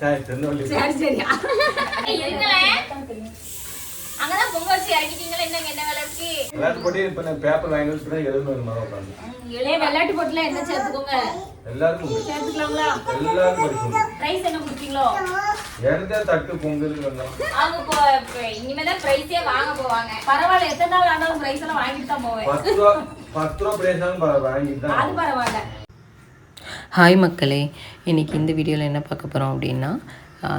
சரி சரி அங்கதான் பொங்க வச்சு இறக்கிட்டீங்களா? என்னங்க என்ன வேலை இருக்கு? எல்லாரும் போட்டு இப்போ நான் பேப்பர் வாங்கி வச்சுட்டு உட்காந்து. இளைய வெள்ளாட்டு போட்டுல என்ன சேர்த்துக்கோங்க? எல்லாருக்கும். சேர்த்துக்கலாங்களா படிக்கணும் ரைஸ் என்ன குடிப்பீங்களோ? எடுத்தா தட்டு பொங்கலுக்கு வந்தோம் அவங்க இப்போ இப்போ இனிமேதான் பிரைஸே வாங்க போவாங்க. பரவாயில்ல எத்தனை நாள் ஆனாலும் ரைஸ் எல்லாம் வாங்கிட்டு தான் போவேன். பத்து ரூபா பத்து ரூபா பிரைஸ்னாலும் வாங்கிட்டு தான் அது பரவாயில்ல. ஹாய் மக்களே இன்றைக்கி இந்த வீடியோவில் என்ன பார்க்க போகிறோம் அப்படின்னா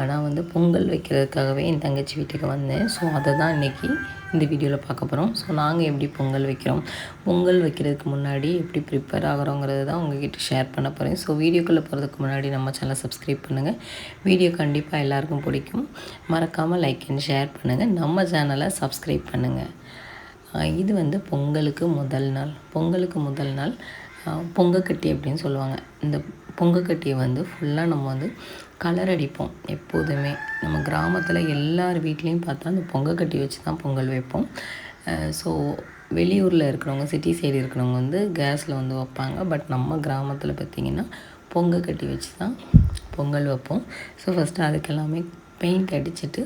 நான் வந்து பொங்கல் வைக்கிறதுக்காகவே என் தங்கச்சி வீட்டுக்கு வந்தேன். ஸோ அதை தான் இன்றைக்கி இந்த வீடியோவில் பார்க்க போகிறோம் ஸோ நாங்கள் எப்படி பொங்கல் வைக்கிறோம் பொங்கல் வைக்கிறதுக்கு முன்னாடி எப்படி ப்ரிப்பேர் ஆகிறோங்கிறது தான் உங்ககிட்ட ஷேர் பண்ண போகிறேன் ஸோ வீடியோக்குள்ளே போகிறதுக்கு முன்னாடி நம்ம சேனலை சப்ஸ்கிரைப் பண்ணுங்கள் வீடியோ கண்டிப்பாக எல்லாருக்கும் பிடிக்கும். மறக்காமல் லைக் அண்ட் ஷேர் பண்ணுங்கள் நம்ம சேனலை சப்ஸ்கிரைப் பண்ணுங்கள் இது வந்து பொங்கலுக்கு முதல் நாள். பொங்கலுக்கு முதல் நாள். பொங்கக்கட்டி அப்படின்னு சொல்லுவாங்க. இந்த பொங்கக்கட்டியை வந்து ஃபுல்லாக நம்ம வந்து கலர் அடிப்போம். எப்போதுமே நம்ம கிராமத்தில் எல்லார் வீட்லேயும் பார்த்தா அந்த பொங்கக்கட்டி வச்சு தான் பொங்கல் வைப்போம். ஸோ வெளியூரில் இருக்கிறவங்க சிட்டி சைடு இருக்கிறவங்க வந்து கேஸில் வந்து வைப்பாங்க. பட் நம்ம கிராமத்தில் பார்த்திங்கன்னா பொங்கக்கட்டி வச்சு தான் பொங்கல் வைப்போம். ஸோ ஃபஸ்ட்டு அதுக்கெல்லாமே பெயிண்ட் அடிச்சுட்டு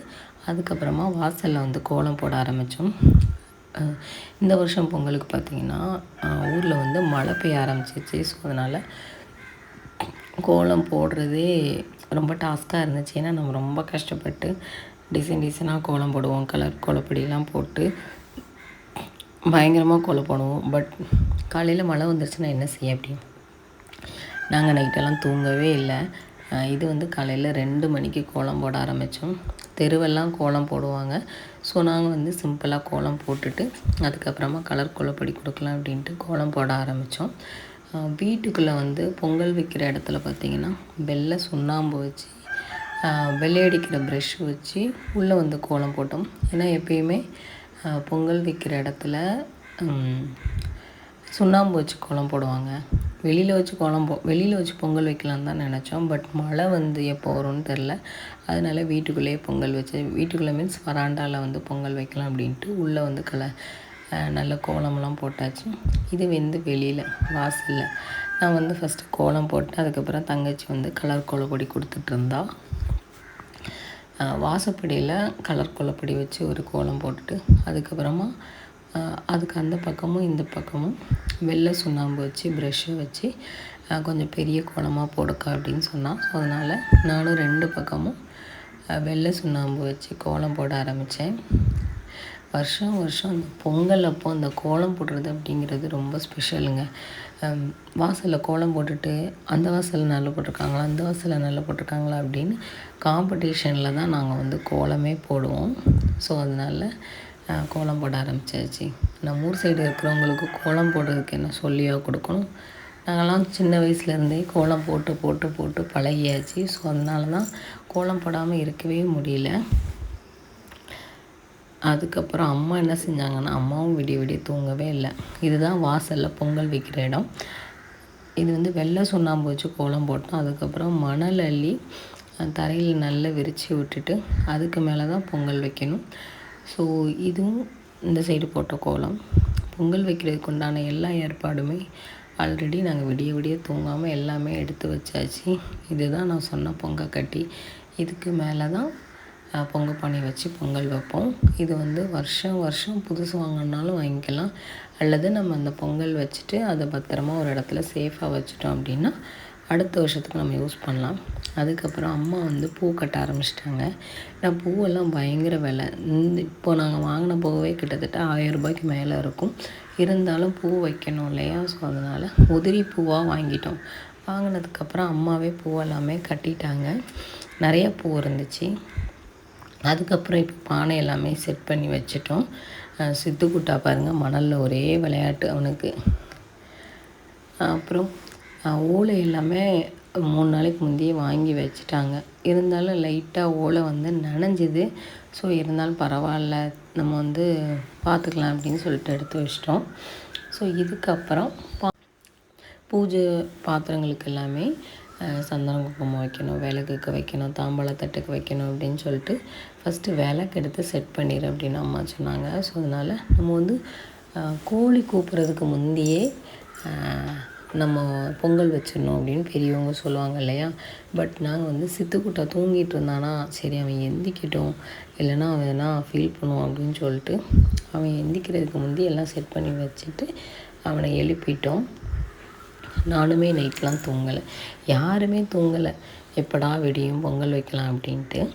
அதுக்கப்புறமா வாசலில் வந்து கோலம் போட ஆரம்பித்தோம் இந்த வருஷம் பொங்கலுக்கு பார்த்தீங்கன்னா ஊரில் வந்து மழை பெய்ய ஆரம்பிச்சிச்சு ஸோ அதனால் கோலம் போடுறதே ரொம்ப டாஸ்க்காக இருந்துச்சு. ஏன்னா நம்ம ரொம்ப கஷ்டப்பட்டு டிசைன் டிசைனாக கோலம் போடுவோம். கலர் கோலப்பொடியெலாம் போட்டு பயங்கரமாக கோலம் போடுவோம். பட் காலையில் மழை வந்துருச்சுன்னா என்ன செய்ய அப்படின்னு நாங்கள் நைட்டெல்லாம் தூங்கவே இல்லை. இது வந்து காலையில் ரெண்டு மணிக்கு கோலம் போட ஆரம்பித்தோம் தெருவெல்லாம் கோலம் போடுவாங்க. ஸோ நாங்கள் வந்து சிம்பிளாக கோலம் போட்டுட்டு அதுக்கப்புறமா கலர் கோலப்படி கொடுக்கலாம் அப்படின்ட்டு கோலம் போட ஆரம்பித்தோம் வீட்டுக்குள்ளே வந்து பொங்கல் வைக்கிற இடத்துல பார்த்திங்கன்னா வெள்ளை சுண்ணாம்பு வச்சு வெள்ளையடிக்கிற வெள்ளை அடிக்கிற ப்ரெஷ் வச்சு உள்ளே வந்து கோலம் போட்டோம். ஏன்னா எப்பயுமே பொங்கல் வைக்கிற இடத்துல சுண்ணாம்பு வச்சு கோலம் போடுவாங்க. வெளியில் வச்சு கோலம் போ வெளியில் வச்சு பொங்கல் வைக்கலான்னு தான் நினச்சோம். பட் மழை வந்து எப்போ வரும்னு தெரில அதனால வீட்டுக்குள்ளேயே பொங்கல் வச்சு வீட்டுக்குள்ளே மீன்ஸ் வராண்டாவில் வந்து பொங்கல் வைக்கலாம் அப்படின்ட்டு உள்ளே வந்து கல நல்ல கோலமெல்லாம் போட்டாச்சு. இது வந்து வெளியில் வாசலில். நான் வந்து ஃபஸ்ட்டு கோலம் போட்டு அதுக்கப்புறம் தங்கச்சி வந்து கலர் கோலப்பொடி கொடுத்துட்ருந்தா வாசப்படியில் கலர் கோலப்பொடி வச்சு ஒரு கோலம் போட்டுட்டு அதுக்கப்புறமா அதுக்கு அந்த பக்கமும் இந்த பக்கமும் வெள்ளை சுண்ணாம்பு வச்சு ப்ரெஷ்ஷை வச்சு கொஞ்சம் பெரிய கோலமாக போடுக்கா அப்படின்னு சொன்னான் ஸோ அதனால் நானும் ரெண்டு பக்கமும் வெள்ளை சுண்ணாம்பு வச்சு கோலம் போட ஆரம்பித்தேன் வருஷம் வருஷம் அந்த பொங்கல் அப்போ அந்த கோலம் போடுறது அப்படிங்கிறது ரொம்ப ஸ்பெஷலுங்க வாசலில் கோலம் போட்டுட்டு அந்த வாசலில் நல்லா போட்டிருக்காங்களா அந்த வாசலில் நல்லா போட்டிருக்காங்களா அப்படின்னு காம்படிஷனில் தான் நாங்கள் வந்து கோலமே போடுவோம். ஸோ அதனால் கோலம் போட ஆரம்பிச்சாச்சு. நம்ம ஊர் சைடு இருக்கிறவங்களுக்கு கோலம் போடுறதுக்கு என்ன சொல்லியோ கொடுக்கணும். நாங்கள்லாம் சின்ன வயசுலேருந்தே கோலம் போட்டு போட்டு போட்டு பழகியாச்சு. ஸோ அதனால தான் கோலம் போடாமல் இருக்கவே முடியல. அதுக்கப்புறம் அம்மா என்ன செஞ்சாங்கன்னா அம்மாவும் விடிய விடிய தூங்கவே இல்லை. இதுதான் வாசலில் பொங்கல் வைக்கிற இடம். இது வந்து வெள்ளை சுண்ணாம்பு வச்சு கோலம் போட்டோம். அதுக்கப்புறம் மணல் அள்ளி தரையில் நல்லா விரித்து விட்டுட்டு அதுக்கு மேலே தான் பொங்கல் வைக்கணும். ஸோ இதுவும் இந்த சைடு போட்ட கோலம். பொங்கல் வைக்கிறதுக்கு உண்டான எல்லா ஏற்பாடுமே ஆல்ரெடி நாங்கள் விடிய விடிய தூங்காமல் எல்லாமே எடுத்து வச்சாச்சு. இதுதான் நான் சொன்ன பொங்கல் கட்டி. இதுக்கு மேலே தான் பொங்க பானை வச்சு பொங்கல் வைப்போம். இது வந்து வருஷம் வருஷம் புதுசு வாங்கினாலும் வாங்கிக்கலாம். அல்லது நம்ம அந்த பொங்கல் வச்சுட்டு அதை பத்திரமா ஒரு இடத்துல சேஃபாக வச்சுட்டோம் அப்படின்னா அடுத்த வருஷத்துக்கு நம்ம யூஸ் பண்ணலாம். அதுக்கப்புறம் அம்மா வந்து பூ கட்ட ஆரம்பிச்சிட்டாங்க. நான் பூவெல்லாம் பயங்கர விலை. இந்த இப்போ நாங்கள் வாங்கின பூவே கிட்டத்தட்ட ஆயிரம் ரூபாய்க்கு மேலே இருக்கும். இருந்தாலும் பூ வைக்கணும் இல்லையா? ஸோ அதனால் உதிரி பூவாக வாங்கிட்டோம். வாங்கினதுக்கப்புறம் அம்மாவே பூவெல்லாமே கட்டிட்டாங்க. நிறைய பூ இருந்துச்சு. அதுக்கப்புறம் இப்போ பானை எல்லாமே செட் பண்ணி வச்சிட்டோம். சித்து சித்துக்குட்டா பாருங்கள் மணலில் ஒரே விளையாட்டு அவனுக்கு. அப்புறம் ஓலை எல்லாமே மூணு நாளைக்கு முந்தையே வாங்கி வச்சுட்டாங்க. இருந்தாலும் லைட்டாக ஓலை வந்து நனைஞ்சிது. ஸோ இருந்தாலும் பரவாயில்ல. நம்ம வந்து பார்த்துக்கலாம் அப்படின்னு சொல்லிட்டு எடுத்து வச்சிட்டோம். ஸோ இதுக்கப்புறம் பா பூஜை பாத்திரங்களுக்கு எல்லாமே சந்தனம் குங்குமம் வைக்கணும் விளக்குக்கு வைக்கணும் தாம்பாளத்தட்டுக்கு வைக்கணும் அப்படின்னு சொல்லிட்டு ஃபஸ்ட்டு விளக்கு எடுத்து செட் பண்ணிடு அப்படின்னு அம்மா சொன்னாங்க. ஸோ அதனால் நம்ம வந்து கோழி கூப்பிட்றதுக்கு முந்தையே நம்ம பொங்கல் வச்சிடணும் அப்படின்னு பெரியவங்க சொல்லுவாங்க இல்லையா? பட் நாங்கள் வந்து சித்துக்குட்டா தூங்கிட்டு இருந்தானா சரி அவன் எந்திக்கிட்டோம். இல்லைனா அவன் எதனா ஃபீல் பண்ணுவான் அப்படின்னு சொல்லிட்டு அவன் எந்திக்கிறதுக்கு முந்தி எல்லாம் செட் பண்ணி வச்சுட்டு அவனை எழுப்பிட்டோம். நானுமே நைட்லாம் தூங்கலை. யாருமே தூங்கலை. எப்படா விடியும் பொங்கல் வைக்கலாம் அப்படின்ட்டு.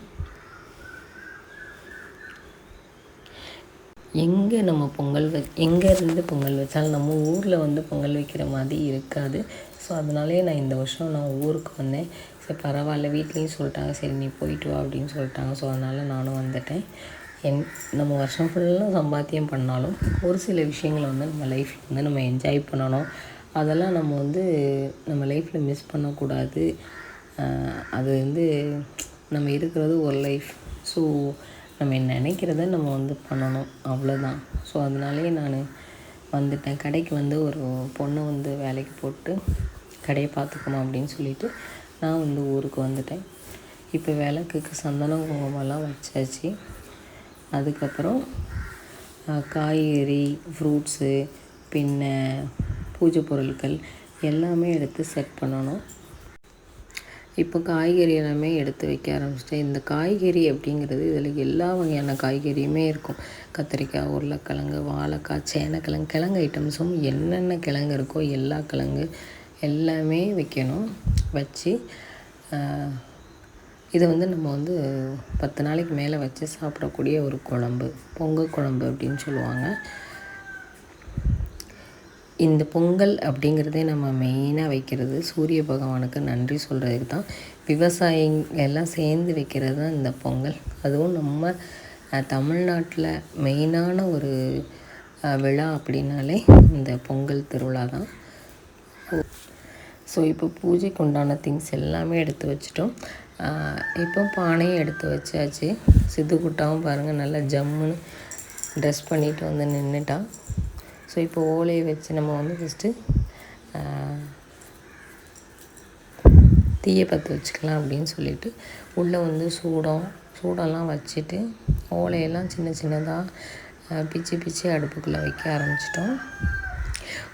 எங்கே நம்ம பொங்கல் வ எங்கே இருந்து பொங்கல் வச்சாலும் நம்ம ஊரில் வந்து பொங்கல் வைக்கிற மாதிரி இருக்காது. ஸோ அதனாலே நான் இந்த வருஷம் நான் ஊருக்கு வந்தேன். சரி பரவாயில்ல வீட்லேயும் சொல்லிட்டாங்க. சரி நீ போயிட்டு வா அப்படின்னு சொல்லிட்டாங்க. ஸோ அதனால் நானும் வந்துட்டேன். என் நம்ம வருஷம் ஃபுல்லாக சம்பாத்தியம் பண்ணாலும் ஒரு சில விஷயங்களை வந்து நம்ம லைஃப்பில் வந்து நம்ம என்ஜாய் பண்ணணும். அதெல்லாம் நம்ம வந்து நம்ம லைஃப்பில் மிஸ் பண்ணக்கூடாது. அது வந்து நம்ம இருக்கிறது ஒரு லைஃப் ஸோ நம்ம நினைக்கிறத நம்ம வந்து பண்ணணும். அவ்வளோதான் ஸோ அதனாலேயே நான் வந்துட்டேன். கடைக்கு வந்து ஒரு பொண்ணை வந்து வேலைக்கு போட்டு கடையை பார்த்துக்கணும் அப்படின்னு சொல்லிட்டு நான் வந்து ஊருக்கு வந்துட்டேன். இப்போ விளக்குக்கு சந்தனம் குங்குமம்லாம் வச்சாச்சு. அதுக்கப்புறம் காய்கறி ஃப்ரூட்ஸு பின்ன பூஜை பொருட்கள் எல்லாமே எடுத்து செட் பண்ணணும். இப்போ காய்கறி எல்லாமே எடுத்து வைக்க ஆரம்பிச்சிட்டேன். இந்த காய்கறி அப்படிங்கிறது இதில் எல்லா வகையான காய்கறியுமே இருக்கும். கத்திரிக்காய் உருளைக்கிழங்கு வாழைக்காய் சேனக்கிழங்கு கிழங்கு ஐட்டம்ஸும் என்னென்ன கிழங்கு இருக்கோ எல்லா கிழங்கு எல்லாமே வைக்கணும் வச்சு இதை வந்து நம்ம வந்து பத்து நாளைக்கு மேலே வச்சு சாப்பிடக்கூடிய ஒரு குழம்பு பொங்கல் குழம்பு அப்படின்னு சொல்லுவாங்க. இந்த பொங்கல் அப்படிங்கிறதே நம்ம மெயினாக வைக்கிறது சூரிய பகவானுக்கு நன்றி சொல்கிறதுக்கு தான். விவசாயிங்க எல்லாம் சேர்ந்து வைக்கிறது தான் இந்த பொங்கல். அதுவும் நம்ம தமிழ்நாட்டில் மெயினான ஒரு விழா அப்படின்னாலே இந்த பொங்கல் திருவிழா தான். ஸோ இப்போ பூஜைக்கு உண்டான திங்ஸ் எல்லாமே எடுத்து வச்சிட்டோம். இப்போ பானையும் எடுத்து வச்சாச்சு. சித்துக்குட்டாவும் பாருங்கள் நல்லா ஜம்முன்னு ட்ரெஸ் பண்ணிட்டு வந்து நின்றுட்டான் ஸோ இப்போ ஓலையை வச்சு நம்ம வந்து ஃபஸ்ட்டு தீயை பற்ற வச்சுக்கலாம் அப்படின்னு சொல்லிட்டு உள்ளே வந்து சூடம் சூடெல்லாம் வச்சுட்டு ஓலையெல்லாம் சின்ன சின்னதாக பிச்சு பிச்சு அடுப்புக்குள்ளே வைக்க ஆரம்பிச்சிட்டோம்.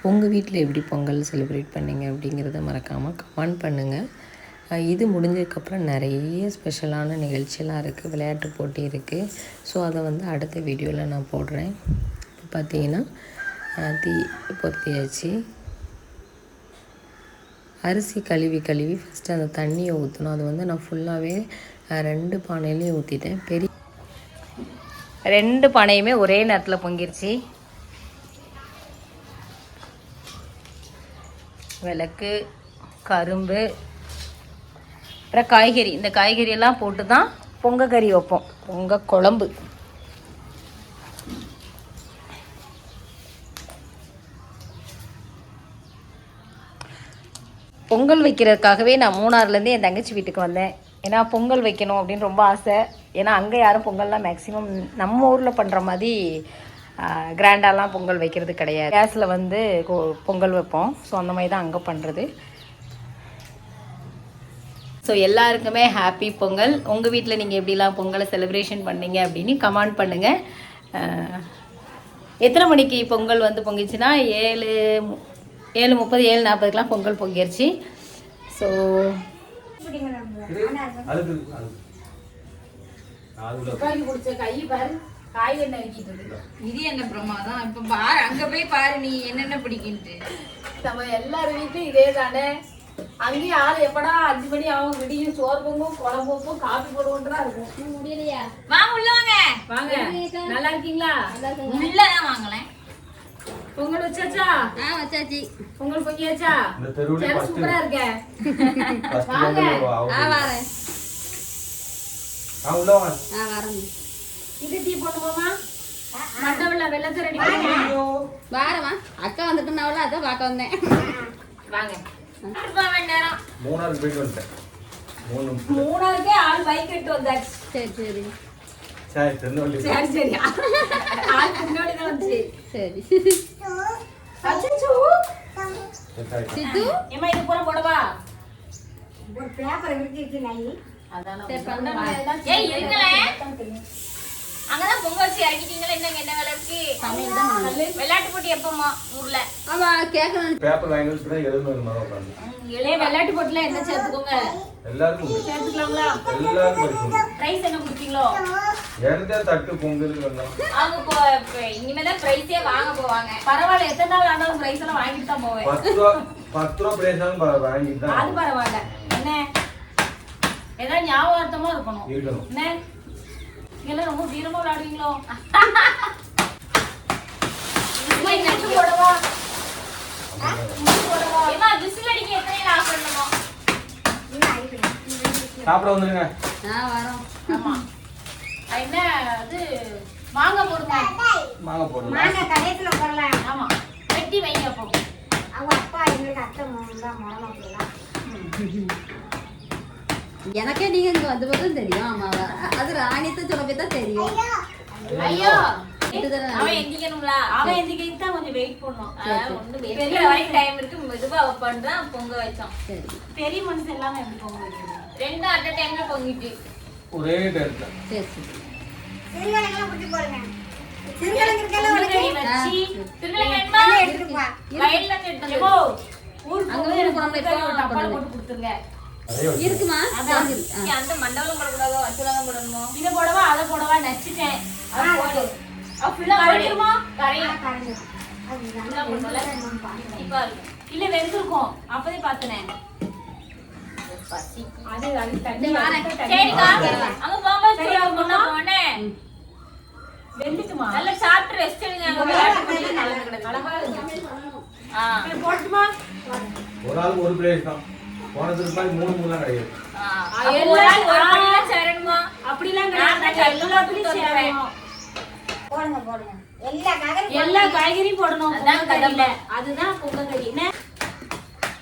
உங்கள் வீட்டில் எப்படி பொங்கல் செலிப்ரேட் பண்ணீங்க அப்படிங்கிறத மறக்காமல் கமெண்ட் பண்ணுங்கள் இது முடிஞ்சதுக்கப்புறம் நிறைய ஸ்பெஷலான நிகழ்ச்சியெல்லாம் இருக்குது விளையாட்டு போட்டி இருக்குது ஸோ அதை வந்து அடுத்த வீடியோவில் நான் போடுறேன். இப்போ பார்த்தீங்கன்னா தீ பொருத்தியாச்சு அரிசி கழுவி கழுவி ஃபஸ்ட்டு அந்த தண்ணியை ஊற்றணும் அது வந்து நான் ஃபுல்லாகவே ரெண்டு பானையிலையும் ஊற்றிட்டேன் பெரிய ரெண்டு பானையுமே ஒரே நேரத்தில் பொங்கிருச்சு. விளக்கு கரும்பு அப்புறம் காய்கறி. இந்த காய்கறியெல்லாம் போட்டு தான் பொங்க கறி வைப்போம். பொங்க குழம்பு. பொங்கல் வைக்கிறதுக்காகவே நான் மூணாறுலேருந்து என் தங்கச்சி வீட்டுக்கு வந்தேன். ஏன்னா பொங்கல் வைக்கணும் அப்படின்னு ரொம்ப ஆசை. ஏன்னா அங்கே யாரும் பொங்கல்லாம் மேக்ஸிமம் நம்ம ஊரில் பண்ணுற மாதிரி கிராண்டாலாம் பொங்கல் வைக்கிறது கிடையாது. கேஸில் வந்து கொ- பொங்கல் வைப்போம். ஸோ அந்த மாதிரி தான் அங்கே பண்ணுறது ஸோ எல்லாருக்குமே ஹாப்பி பொங்கல். உங்கள் வீட்டில் நீங்கள் எப்படிலாம் பொங்கலை செலிப்ரேஷன் பண்ணீங்க அப்படின்னு கமெண்ட் பண்ணுங்கள் எத்தனை மணிக்கு பொங்கல் வந்து பொங்கிச்சுன்னா? ஏழு ஏழு முப்பது ஏழு நாற்பதுக்கெலாம் பொங்கல் பொங்கிருச்சு. ஸோ இது என்ன பிரமாதம்? இப்ப பாரு அங்க போய் பாரு நீ என்னென்ன பிடிக்குன்ட்டு. நம்ம எல்லார் வீட்லையும் இதே தானே. அங்கேயும் ஆள் எப்படா அஞ்சு மணி ஆகும் விடியும் சோறு பொங்கும் குழம்பு வைப்போம் காப்பி போடுவோன்றா இருக்கும். முடியலையா வாங்க உள்ள வாங்க. வாங்க. நல்லா இருக்கீங்களா? உள்ளதான் வாங்கலேன் பொங்கல் வச்சாச்சா? ஆ வச்சாச்சு. பொங்கல் பொங்கியாச்சா? இந்த தெருவுல சரி, ஃபர்ஸ்ட் சூப்பரா இருக்க. ஃபர்ஸ்ட் வாங்க. வந்து ஆ வரேன். ஆ உள்ள வாங்க ஆ வரேன். இது டீ போட்டு போமா மத்தவள வெள்ளத்தை ரெடி பண்ணி வாரமா அக்கா வந்துட்டுனாவல அதான் பார்க்க வந்தேன். வாங்க. நேரம். மூணாவது போயிட்டு வந்துட்டேன். மூணாருக்கே ஆள் பைக் எடுத்து வந்தாச்சு. சரி சரி. சரி திருநெல்வேலி. சரி சரி. ஆள் முன்னாடி தான் வந்துச்சு. சரி. அச்சச்சோ. சரி. சித்து? ஏமா இது பூரா போடவா? சரி, பண்ணுங்க. ஏய் இருங்களேன் அங்கதான் பொங்கல் வச்சு இறக்கிட்டீங்களா? என்னங்க என்ன வேலை இருக்கு விளையாட்டு போட்டி எப்பமா ஊர்ல? பேப்பர் வாங்கி உட்காந்து. இளைய விளையாட்டு போட்டில என்ன சேர்த்துக்கோங்க? எல்லாருக்கும். சேர்த்துக்கலாங்களா எல்லாருக்கும் பிரைஸ் என்ன கொடுத்தீங்களோ? இறந்தா தட்டு பொங்கல் அவங்க பிரைஸே வாங்க போவாங்க. பரவாயில்ல எத்தனை நாள் ஆனாலும் பிரைஸ் எல்லாம் வாங்கிட்டு தான் போவேன். பத்து ரூபா பத்து ரூபா பிரைஸ்னாலும் ப- வாங்கிட்டு தான் அது பரவாயில்ல. என்ன? ஏதாவது ஞாபகார்த்தமா இருக்கணும். இருக்கணும். என்ன? நீங்களாம் ரொம்ப வீரமா விளையாடுவீங்களோ? போடவா? ஏமா விசில் அடிக்க எத்தனை ஆஃப் பண்ணணுமோ சாப்பிட வந்துருங்க. ஆமா. அது என்ன அது மாங்காய் போடுங்க மாங்க போடணும் ஆமா. வெட்டி வைங்க அப்போ. எனக்கே நீங்க இங்க வந்த போதும் தெரியும். ஆமாவா அது ராணியத்தை சொல்ல போய் தான் தெரியும். ஐயோ. அவன் எந்திக்கணும்ல? அவன் எந்திரிக்கிறதுக்கு தான் கொஞ்சம் வெயிட் பண்ணும். ஒண்ணு பெரிய வரைக்கும் டைம் இருக்கு. மெதுவா பண்றான் பொங்க வச்சோம் சரி. பெரிய மனுஷன் எல்லாமே எப்படி போக வைக்கிறது? ரெண்டும் அட் டைம்ல பொங்கிட்டு. ஒரே சரி சரி. போட்டு கொடுத்துருங்க. இருக்குமா? அந்த மண்டபம் போடக்கூடாதோ வச்சுலாங்க போடணுமோ? இதை போடவா? அதை போடவா? நச்சுட்டேன். இல்ல வெந்திருக்கும். அப்பதே அது அது தண்ணி சரிக்கா. அங்க போகும்போது நல்லா சாப்பிட்டு ரெஸ்ட் எடுங்க. போட்டுமா? ஒரு பிரைஸ் தான். போனதுக்கு மாதிரி மூணு மூணுலாம் கிடையாது. அப்படிலாம் கிடையாது. எல்லாத்துக்கும் எல்லாத்துலயும் சொல்றேன். சேரணும். எல்லா காய்கறியும் போடணும். அதான். கடமை. அதுதான் பொங்கல் கறி. என்ன?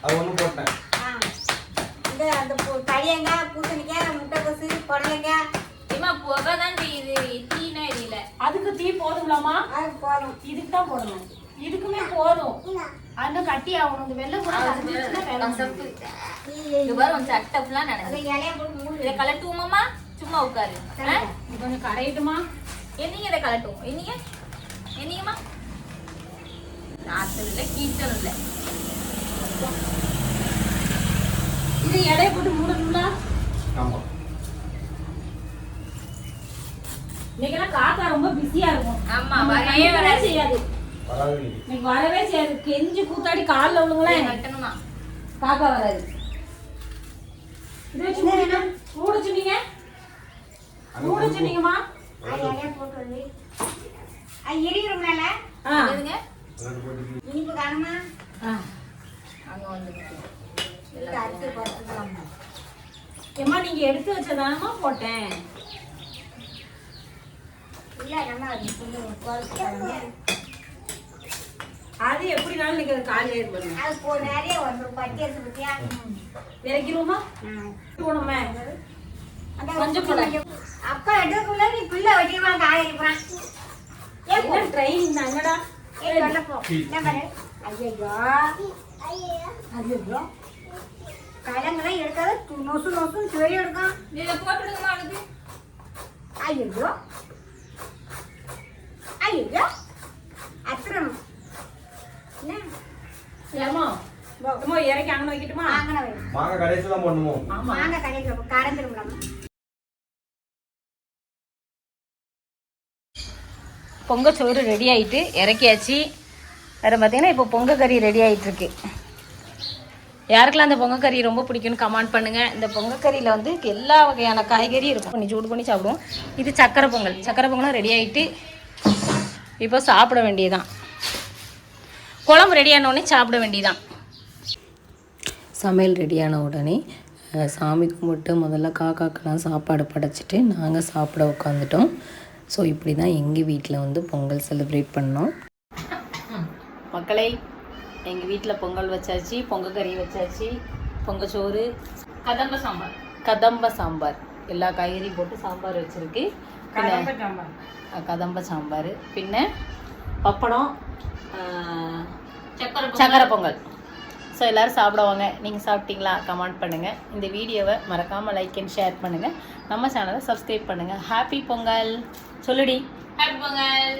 அது ஒன்றும் போட்டேன். ஏம்மா, புகை தான் தெரியுது. தீனா எரியல. அதுக்கு தீ போதுங்களாமா இதுக்கு தான் போடணும். இதுக்குமே போதும். அந்த கட்டி ஆகணும். இந்த வெள்ளம் கூட. இது பாரு, உன் சட்டை ஆ நனைஞ்சிருக்கு. இதை கலட்டுவோமாம்மா? சும்மா உட்காரு? இது கொஞ்சம் கரையட்டுமா? என்னைக்கு இதை கலட்டுவோம் என்னைக்கு என்னைக்குமா நாத்தம் இல்லை கீச்சலும் இல்லை. இது எடையை போட்டு மூடணும்ல? ஆமா. இன்னைக்கெல்லாம் காக்கா ரொம்ப பிஸியா இருக்கும். ஆமா வரவே செய்யாது. இன்னைக்கு. வரவே செய்யாது. கெஞ்சி கூத்தாடி காலில் விழுங்களேன் கட்டணுமா காக்கா வராது. இதை வச்சு மூட சொன்னீங்க அங்க மூட சொன்னீங்கம்மா ஆ எதுங்க ரெண்டு போட்டு ஆ. அங்க வந்து ஏம்மா நீங்க எடுத்து வச்சதானமா போட்டேன். அது எப்படினாலும் நீங்க காலி ஏற்படுங்க இறக்கிடுவோமா போனோமே கொஞ்சம் போல அப்பா எடுக்கக்குள்ள நீ பிள்ளை வச்சிருவான் காய அடிப்பான் என்ன ட்ரைனிங் தான்? என்னடா? ஏய் சொல்லப்போ என்ன பாரு. ஐயோ ஐயோ கலங்கெல்லாம் எடுக்காத. நொசு நொசுன்னு சொல்லி எடுக்கான். இதை போட்டுடுங்கம்மா ஐயோ அத்திரம் என்ன ஏமா ஏமா இறக்கி அங்கே வைக்கட்டுமா வாங்கின வை மாங்க கடைசியில் தான் பண்ணுமோ வாங்க கடையில் கறந்துரும்லாமா பொங்கச்சோறு ரெடி ஆயிட்டு இறக்கியாச்சு. வேறு பார்த்தீங்கன்னா இப்போ பொங்க கறி ரெடி ஆயிட்டு இருக்கு யாருக்கெல்லாம் அந்த பொங்க கறி ரொம்ப பிடிக்கும்னு கமெண்ட் பண்ணுங்க. இந்த பொங்க கறியில் வந்து எல்லா வகையான காய்கறியும் இருக்கும். பண்ணி சூடு பண்ணி சாப்பிடுவோம். இது சக்கரை பொங்கல். சக்கரை பொங்கலும் ரெடி ஆயிட்டு இப்போ சாப்பிட வேண்டியதுதான். குழம்பு ரெடி ஆன உடனே சாப்பிட வேண்டியதுதான். சமையல் ரெடியான உடனே சாமி கும்பிட்டு முதல்ல காக்காக்கெல்லாம் சாப்பாடு படைச்சிட்டு நாங்கள் சாப்பிட உட்காந்துட்டோம் ஸோ இப்படி தான் எங்கள் வீட்டில் வந்து பொங்கல் செலிப்ரேட் பண்ணோம். மக்களை எங்கள் வீட்டில் பொங்கல் வச்சாச்சு பொங்க கறி வச்சாச்சு பொங்கச்சோறு கதம்ப சாம்பார். கதம்ப சாம்பார். எல்லா காய்கறியும் போட்டு சாம்பார் வச்சுருக்கு. கதம்ப சாம்பார். பின்ன பப்படம் சக்கரை பொங்கல். ஸோ எல்லோரும் சாப்பிடுவாங்க. நீங்கள் சாப்பிட்டீங்களா? கமெண்ட் பண்ணுங்கள் இந்த வீடியோவை மறக்காமல் லைக் அண்ட் ஷேர் பண்ணுங்கள் நம்ம சேனலை சப்ஸ்கிரைப் பண்ணுங்கள் ஹாப்பி பொங்கல் சொல்லுடி. ஹாப்பி பொங்கல்